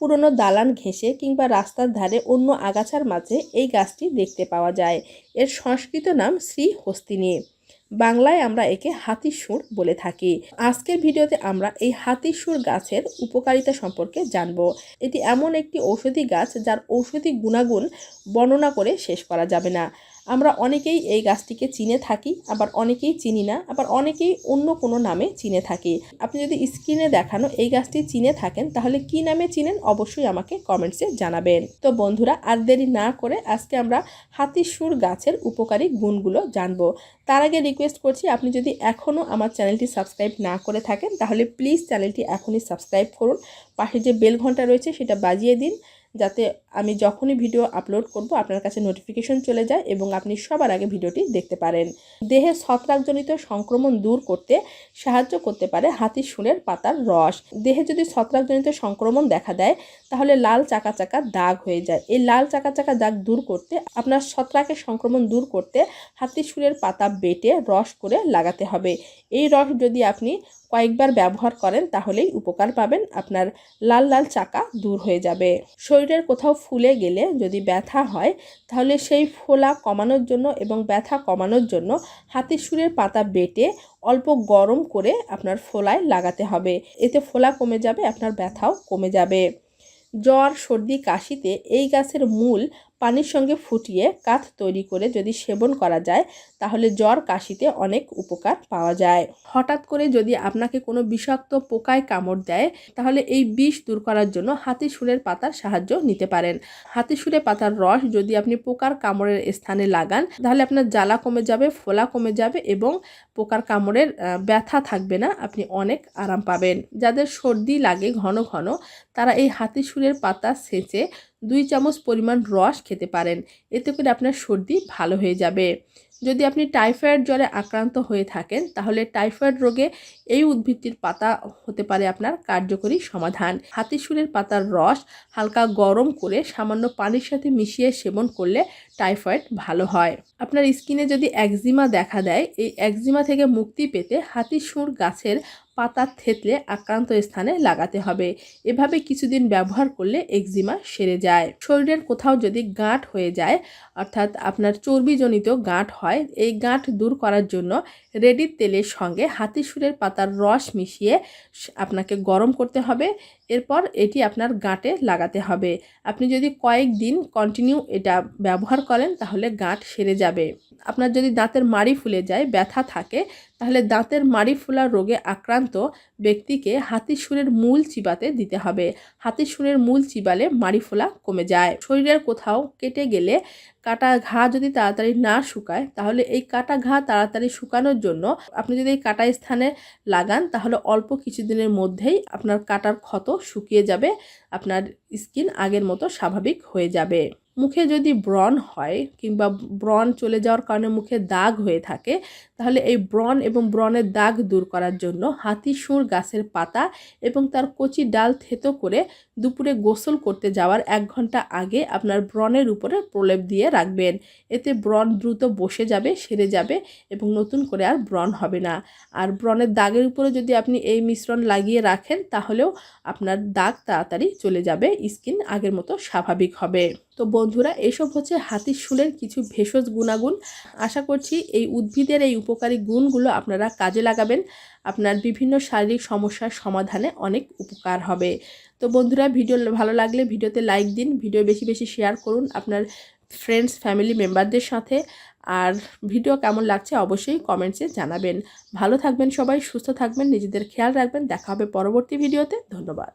পুরনো দালান ঘেঁষে কিংবা রাস্তার ধারে অন্য আগাছার মাঝে এই গাছটি দেখতে পাওয়া যায়। এর সংস্কৃত নাম শ্রী হস্তিনী। বাংলায় আমরা একে হাতির সুর বলে থাকি। আজকের ভিডিওতে আমরা এই হাতির সুর গাছের উপকারিতা সম্পর্কে জানব। এটি এমন একটি ঔষধি গাছ যার ঔষধি গুণাগুণ বর্ণনা করে শেষ করা যাবে না। আমরা অনেকেই এই গাছটিকে চিনে থাকি, আবার অনেকেই চিনি না, আবার অনেকেই অন্য কোনো নামে চিনে থাকি। আপনি যদি স্ক্রিনে দেখানো এই গাছটি চিনে থাকেন, তাহলে কি নামে চিনেন অবশ্যই আমাকে কমেন্টসে জানাবেন। তো বন্ধুরা, আর দেরি না করে আজকে আমরা হাতির সুর গাছের উপকারী গুণগুলো জানব। তার আগে রিকোয়েস্ট করছি, আপনি যদি এখনও আমার চ্যানেলটি সাবস্ক্রাইব না করে থাকেন, তাহলে প্লিজ চ্যানেলটি এখনই সাবস্ক্রাইব করুন। পাশে যে বেল ঘণ্টা রয়েছে, সেটা বাজিয়ে দিন, যাতে আমি যখনই ভিডিও আপলোড করব, আপনার কাছে নোটিফিকেশন চলে যায় এবং আপনি সবার আগে ভিডিওটি দেখতে পারেন। দেহে ছত্রাকজনিত সংক্রমণ দূর করতে সাহায্য করতে পারে হাতির শুনের পাতার রস। দেহে যদি ছত্রাকজনিত সংক্রমণ দেখা দেয়, তাহলে লাল চাকা চাকা দাগ হয়ে যায়। এই লাল চাকা চাকা দাগ দূর করতে, আপনার ছত্রাকের সংক্রমণ দূর করতে হাতির সুরের পাতা বেটে রস করে লাগাতে হবে। এই রস যদি আপনি কয়েকবার ব্যবহার করেন, তাহলেই উপকার পাবেন, আপনার লাল লাল চাকা দূর হয়ে যাবে। শরীরের কোথাও ফুলে গেলে যদি ব্যথা হয়, তাহলে সেই ফোলা কমানোর জন্য এবং ব্যথা কমানোর জন্য হাতির সুরের পাতা বেটে অল্প গরম করে আপনার ফোলায় লাগাতে হবে। এতে ফোলা কমে যাবে, আপনার ব্যথাও কমে যাবে। জ্বর, সর্দি, কাশিতে এই গাছের মূল পানির সঙ্গে ফুটিয়ে কাঠ তৈরি করে যদি সেবন করা যায়, তাহলে জ্বর কাশিতে অনেক উপকার পাওয়া যায়। হঠাৎ করে যদি আপনাকে কোনো বিষাক্ত পোকায় কামড় দেয়, তাহলে এই বিষ দূর করার জন্য হাতি সুরের পাতার সাহায্য নিতে পারেন। হাতি সুরের পাতার রস যদি আপনি পোকার কামড়ের স্থানে লাগান, তাহলে আপনার জ্বালা কমে যাবে, ফোলা কমে যাবে এবং পোকার কামড়ের ব্যথা থাকবে না, আপনি অনেক আরাম পাবেন। যাদের সর্দি লাগে ঘন ঘন, তারা এই হাতি সুরের পাতা সেচে দুই চামচ পরিমাণ রস খেতে পারেন। এতে করে আপনার সর্দি ভালো হয়ে যাবে। যদি আপনি টাইফয়েড জ্বরে আক্রান্ত হয়ে থাকেন, তাহলে টাইফয়েড রোগে এই উদ্ভিদটির পাতা হতে পারে আপনার কার্যকরী সমাধান। হাতিসুরের পাতার রস হালকা গরম করে সামান্য পানির সাথে মিশিয়ে সেবন করলে টাইফয়েড ভালো হয়। আপনার স্কিনে যদি একজিমা দেখা দেয়, এই একজিমা থেকে মুক্তি পেতে হাতিসুর গাছের পাতা থেতলে আক্রান্ত স্থানে লাগাতে হবে। এভাবে কিছুদিন ব্যবহার করলে একজিমা সেরে যায়। শরীরের কোথাও যদি গাঁট হয়ে যায়, অর্থাৎ আপনার চর্বিজনিত গাঁট হয়, এই গাঁট দূর করার জন্য রেডির তেলের সঙ্গে হাতিসুরের পাতার রস মিশিয়ে আপনাকে গরম করতে হবে। এরপর এটি আপনার গাঁটে লাগাতে হবে। আপনি যদি কয়েকদিন কন্টিনিউ এটা ব্যবহার করেন, তাহলে গাঁট সেরে যাবে। আপনার যদি দাঁতের মাড়ি ফুলে যায়, ব্যথা থাকে তাহলে দাঁতের মাড়ি ফোলা রোগে আক্রান্ত ব্যক্তিকে হাতিসুরের মূল চিবাতে দিতে হবে। হাতিসুরের মূল চিবালে মাড়ি ফোলা কমে যায়। শরীরের কোথাও কেটে গেলে কাটা ঘা যদি তাড়াতাড়ি না শুকায়, তাহলে এই কাটা ঘা তাড়াতাড়ি শুকানোর জন্য আপনি যদি এই কাটা স্থানে লাগান, তাহলে অল্প কিছুদিনের মধ্যেই আপনার কাটার ক্ষত শুকিয়ে যাবে, আপনার স্কিন আগের মতো স্বাভাবিক হয়ে যাবে। মুখে যদি ব্রণ হয় কিংবা ব্রণ চলে যাওয়ার কারণে মুখে দাগ হয়ে থাকে, তাহলে এই ব্রণ এবং ব্রণের দাগ দূর করার জন্য হাতি সুর, গাছের পাতা এবং তার কচি ডাল থেতো করে দুপুরে গোসল করতে যাওয়ার এক ঘণ্টা আগে আপনার ব্রণের উপরে প্রলেপ দিয়ে রাখবেন। এতে ব্রণ দ্রুত বসে যাবে, সেরে যাবে এবং নতুন করে আর ব্রণ হবে না। আর ব্রণের দাগের উপরে যদি আপনি এই মিশ্রণ লাগিয়ে রাখেন, তাহলেও আপনার দাগ তাড়াতাড়ি চলে যাবে, স্কিন আগের মতো স্বাভাবিক হবে। তো বন্ধুরা, এসব হচ্ছে হাতির শুলের কিছু ভেষজ গুণাগুণ। আশা করছি এই উদ্ভিদের এই উপকারী গুণগুলো আপনারা কাজে লাগাবেন। আপনার বিভিন্ন শারীরিক সমস্যার সমাধানে অনেক উপকার হবে। তো বন্ধুরা, ভিডিও ভালো লাগলে ভিডিওতে লাইক দিন, ভিডিও বেশি বেশি শেয়ার করুন আপনার ফ্রেন্ডস ফ্যামিলি মেম্বারদের সাথে। আর ভিডিও কেমন লাগছে অবশ্যই কমেন্টসে জানাবেন। ভালো থাকবেন সবাই, সুস্থ থাকবেন, নিজেদের খেয়াল রাখবেন। দেখা হবে পরবর্তী ভিডিওতে। ধন্যবাদ।